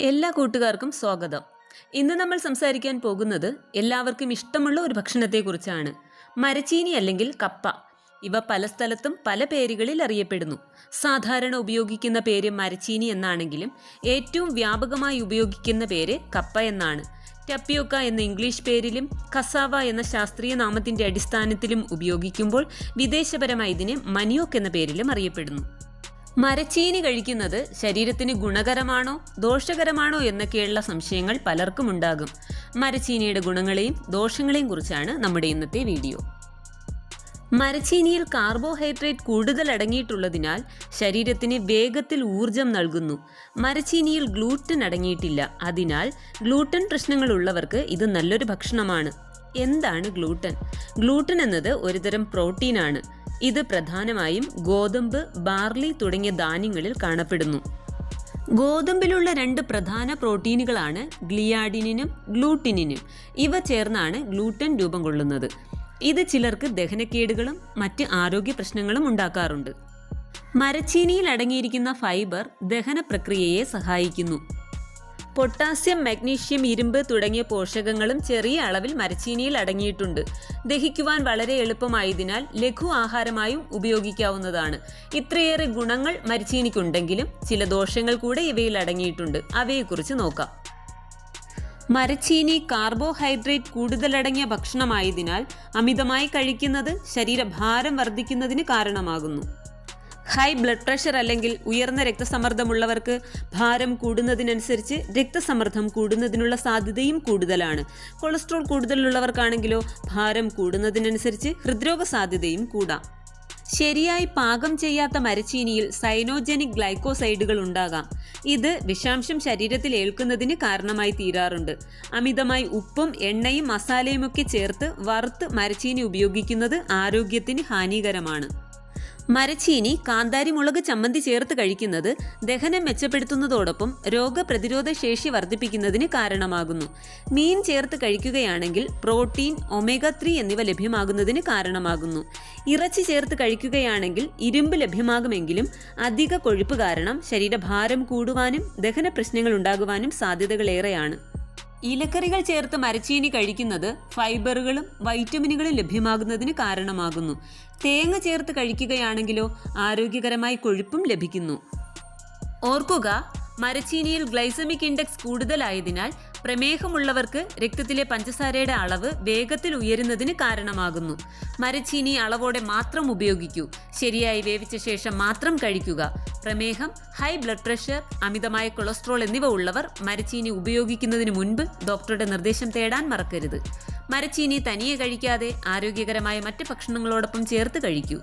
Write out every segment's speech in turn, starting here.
എല്ലാ കൂട്ടുകാർക്കും സ്വാഗതം. ഇന്ന് നമ്മൾ സംസാരിക്കാൻ പോകുന്നത് എല്ലാവർക്കും ഇഷ്ടമുള്ള ഒരു ഭക്ഷണത്തെക്കുറിച്ചാണ്. മരച്ചീനി അല്ലെങ്കിൽ കപ്പ. ഇവ പല സ്ഥലത്തും പല പേരുകളിൽ അറിയപ്പെടുന്നു. സാധാരണ ഉപയോഗിക്കുന്ന പേര് മരച്ചീനി എന്നാണെങ്കിലും ഏറ്റവും വ്യാപകമായി ഉപയോഗിക്കുന്ന പേര് കപ്പ എന്നാണ്. ടപ്പിയോക്ക എന്ന ഇംഗ്ലീഷ് പേരിലും കസാവ എന്ന ശാസ്ത്രീയ നാമത്തിന്റെ അടിസ്ഥാനത്തിലും ഉപയോഗിക്കുമ്പോൾ വിദേശപരമായി ഇതിനെ മനിയോക്ക് എന്ന പേരിലും അറിയപ്പെടുന്നു. മരച്ചീനി കഴിക്കുന്നത് ശരീരത്തിന് ഗുണകരമാണോ ദോഷകരമാണോ എന്നൊക്കെയുള്ള സംശയങ്ങൾ പലർക്കും ഉണ്ടാകും. മരച്ചീനിയുടെ ഗുണങ്ങളെയും ദോഷങ്ങളെയും കുറിച്ചാണ് നമ്മുടെ ഇന്നത്തെ വീഡിയോ. മരച്ചീനിയിൽ കാർബോഹൈഡ്രേറ്റ് കൂടുതൽ അടങ്ങിയിട്ടുള്ളതിനാൽ ശരീരത്തിന് വേഗത്തിൽ ഊർജം നൽകുന്നു. മരച്ചീനിയിൽ ഗ്ലൂട്ടൻ അടങ്ങിയിട്ടില്ല. അതിനാൽ ഗ്ലൂട്ടൻ പ്രശ്നങ്ങളുള്ളവർക്ക് ഇത് നല്ലൊരു ഭക്ഷണമാണ്. എന്താണ് ഗ്ലൂട്ടൻ? ഗ്ലൂട്ടൻ എന്നത് ഒരുതരം പ്രോട്ടീനാണ്. ഇത് പ്രധാനമായും ഗോതമ്പ് ബാർലി തുടങ്ങിയ ധാന്യങ്ങളിൽ കാണപ്പെടുന്നു. ഗോതമ്പിലുള്ള രണ്ട് പ്രധാന പ്രോട്ടീനുകളാണ് ഗ്ലിയാഡിനും ഗ്ലൂട്ടിനും ഇവ ചേർന്നാണ് ഗ്ലൂട്ടൻ രൂപം കൊള്ളുന്നത്. ഇത് ചിലർക്ക് ദഹനക്കേടുകളും മറ്റ് ആരോഗ്യ പ്രശ്നങ്ങളും ഉണ്ടാക്കാറുണ്ട്. മരച്ചീനിയിൽ അടങ്ങിയിരിക്കുന്ന ഫൈബർ ദഹന പ്രക്രിയയെ സഹായിക്കുന്നു. പൊട്ടാസ്യം മഗ്നീഷ്യം ഇരുമ്പ് തുടങ്ങിയ പോഷകങ്ങളും ചെറിയ അളവിൽ മരച്ചീനിയിൽ അടങ്ങിയിട്ടുണ്ട്. ദഹിക്കുവാൻ വളരെ എളുപ്പമായതിനാൽ ലഘു ആഹാരമായും ഉപയോഗിക്കാവുന്നതാണ്. ഇത്രയേറെ ഗുണങ്ങൾ മരച്ചീനിക്കുണ്ടെങ്കിലും ചില ദോഷങ്ങൾ കൂടെ ഇവയിൽ അടങ്ങിയിട്ടുണ്ട്. അവയെക്കുറിച്ച് നോക്കാം. മരച്ചീനി കാർബോഹൈഡ്രേറ്റ് കൂടുതലടങ്ങിയ ഭക്ഷണമായതിനാൽ അമിതമായി കഴിക്കുന്നത് ശരീരഭാരം വർദ്ധിക്കുന്നതിന് കാരണമാകുന്നു. ഹൈ ബ്ലഡ് പ്രഷർ അല്ലെങ്കിൽ ഉയർന്ന രക്തസമ്മർദ്ദമുള്ളവർക്ക് ഭാരം കൂടുന്നതിനനുസരിച്ച് രക്തസമ്മർദ്ദം കൂടുന്നതിനുള്ള സാധ്യതയും കൂടുതലാണ്. കൊളസ്ട്രോൾ കൂടുതലുള്ളവർക്കാണെങ്കിലോ ഭാരം കൂടുന്നതിനനുസരിച്ച് ഹൃദ്രോഗ സാധ്യതയും കൂടാം. ശരിയായി പാകം ചെയ്യാത്ത മരച്ചീനിയിൽ സൈനോജനിക് ഗ്ലൈക്കോസൈഡുകൾ ഉണ്ടാകാം. ഇത് വിഷാംശം ശരീരത്തിൽ ഏൽക്കുന്നതിന് കാരണമായി തീരാറുണ്ട്. അമിതമായി ഉപ്പും എണ്ണയും മസാലയുമൊക്കെ ചേർത്ത് വറുത്ത് മരച്ചീനി ഉപയോഗിക്കുന്നത് ആരോഗ്യത്തിന് ഹാനികരമാണ്. മരച്ചീനി കാന്താരി മുളക് ചമ്മന്തി ചേർത്ത് കഴിക്കുന്നത് ദഹനം മെച്ചപ്പെടുത്തുന്നതോടൊപ്പം രോഗപ്രതിരോധ ശേഷി വർദ്ധിപ്പിക്കുന്നതിന് കാരണമാകുന്നു. മീൻ ചേർത്ത് കഴിക്കുകയാണെങ്കിൽ പ്രോട്ടീൻ ഒമേഗ ത്രീ എന്നിവ ലഭ്യമാകുന്നതിന് കാരണമാകുന്നു. ഇറച്ചി ചേർത്ത് കഴിക്കുകയാണെങ്കിൽ ഇരുമ്പ് ലഭ്യമാകുമെങ്കിലും അധിക കൊഴുപ്പ് കാരണം ശരീരഭാരം കൂടുവാനും ദഹന പ്രശ്നങ്ങൾ ഉണ്ടാകുവാനും സാധ്യതകളേറെയാണ്. ഇലക്കറികൾ ചേർത്ത് മരച്ചീനി കഴിക്കുന്നത് ഫൈബറുകളും വൈറ്റമിനുകളും ലഭ്യമാകുന്നതിന് കാരണമാകുന്നു. തേങ്ങ ചേർത്ത് കഴിക്കുകയാണെങ്കിലോ ആരോഗ്യകരമായി കൊഴുപ്പും ലഭിക്കുന്നു. ഓർക്കുക മരച്ചീനിയിൽ ഗ്ലൈസമിക് ഇൻഡെക്സ് കൂടുതലായതിനാൽ പ്രമേഹമുള്ളവർക്ക് രക്തത്തിലെ പഞ്ചസാരയുടെ അളവ് വേഗത്തിൽ ഉയരുന്നതിന് കാരണമാകുന്നു. മരച്ചീനി അളവോടെ മാത്രം ഉപയോഗിക്കൂ. ശരിയായി വേവിച്ച ശേഷം മാത്രം കഴിക്കുക. പ്രമേഹം ഹൈ ബ്ലഡ് പ്രഷർ അമിതമായ കൊളസ്ട്രോൾ എന്നിവ ഉള്ളവർ മരച്ചീനി ഉപയോഗിക്കുന്നതിന് മുൻപ് ഡോക്ടറുടെ നിർദ്ദേശം തേടാൻ മറക്കരുത്. മരച്ചീനി തനിയെ കഴിക്കാതെ ആരോഗ്യകരമായ മറ്റ് ഭക്ഷണങ്ങളോടൊപ്പം ചേർത്ത് കഴിക്കൂ.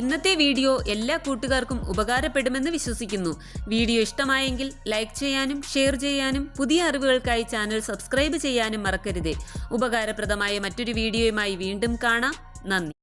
ഇന്നത്തെ വീഡിയോ എല്ലാ കൂട്ടുകാർക്കും ഉപകാരപ്പെടുമെന്ന് വിശ്വസിക്കുന്നു. വീഡിയോ ഇഷ്ടമായെങ്കിൽ ലൈക്ക് ചെയ്യാനും ഷെയർ ചെയ്യാനും പുതിയ അറിവുകൾക്കായി ചാനൽ സബ്സ്ക്രൈബ് ചെയ്യാനും മറക്കരുത്. ഉപകാരപ്രദമായ മറ്റൊരു വീഡിയോയുമായി വീണ്ടും കാണാം. നന്ദി.